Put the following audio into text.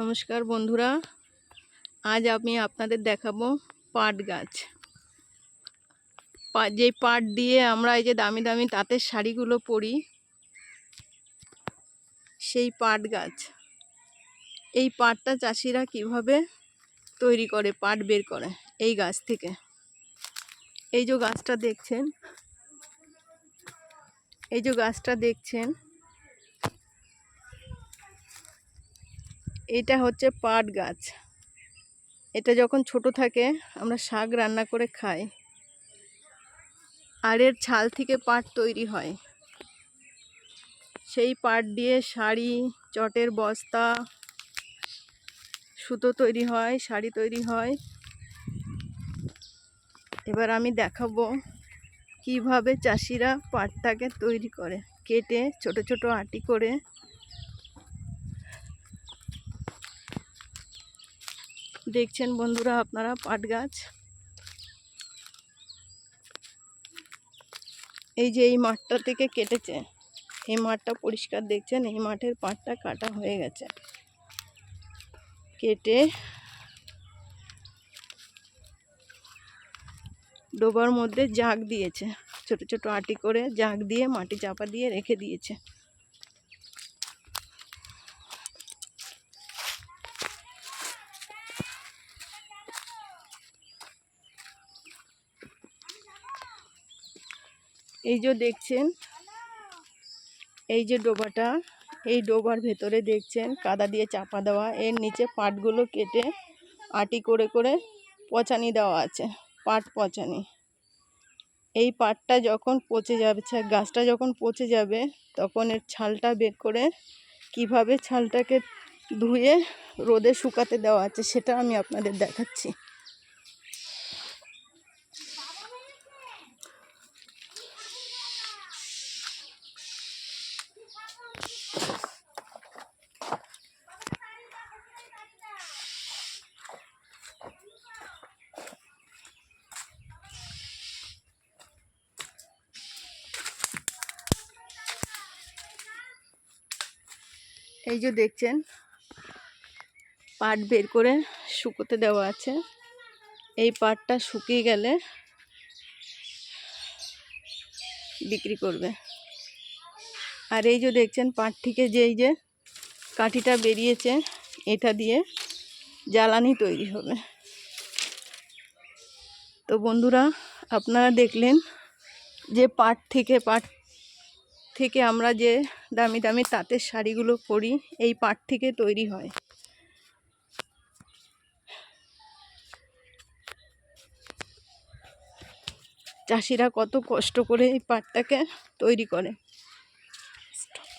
নমস্কার বন্ধুরা, আজ আমি আপনাদের দেখাবো পাট গাছ। যেই পাট দিয়ে আমরা এই যে দামি দামি তাঁতের শাড়িগুলো পরি, সেই পাট গাছ। এই পাটটা চাষিরা কীভাবে তৈরি করে, পাট বের করে? এই গাছ থেকে। এই যে গাছটা দেখছেন, এই যে গাছটা দেখছেন এটা হচ্ছে পাট গাছ। এটা যখন ছোট থাকে, আমরা শাক রান্না করে খাই। আর এর ছাল থেকে পাট তৈরি হয়। সেই পাট দিয়ে শাড়ি, চটের বস্তা, সুতো তৈরি হয়, শাড়ি তৈরি হয়। এবার আমি দেখাবো কীভাবে চাষিরা পাটটাকে তৈরি করে। কেটে ছোট ছোট আটি করে দেখছেন বন্ধুরা আপনারা পাট গাছ। এই যে এই মাঠটা থেকে কেটেছে, এই মাঠটা পরিষ্কার দেখছেন, এই মাঠের পাটটা কাটা হয়ে গেছে। কেটে ডোবার মধ্যে জাগ দিয়েছে, ছোট ছোট আটি করে জাগ দিয়ে, মাটি চাপা দিয়ে রেখে দিয়েছে। এই যে দেখছেন, এই যে ডোবাটা, এই ডোবার ভেতরে দেখছেন, কাদা দিয়ে চাপা দেওয়া, এর নিচে পাটগুলো কেটে আটি করে করে পচানি দেওয়া আছে, পাট পচানি। এই পাটটা যখন পচে যাবে গাছটা যখন পচে যাবে, তখন এর ছালটা বের করে কীভাবে ছালটাকে ধুয়ে রোদে শুকাতে দেওয়া আছে, সেটা আমি আপনাদের দেখাচ্ছি। এই যে দেখছেন, পাট বের করে শুকোতে দেওয়া আছে। এই পাটটা শুকিয়ে গেলে বিক্রি করবে। আর এই যে দেখছেন, পাট থেকে যে এই যে কাঠিটা বেরিয়েছে, এটা দিয়ে জ্বালানি তৈরি হবে। তো বন্ধুরা, আপনারা দেখলেন যে পাট থেকে পাট থেকে আমরা যে দামি দামি তাঁতের শাড়িগুলো পরি, এই পাট থেকে তৈরি হয়। চাষিরা কত কষ্ট করে এই পাটটাকে তৈরি করে।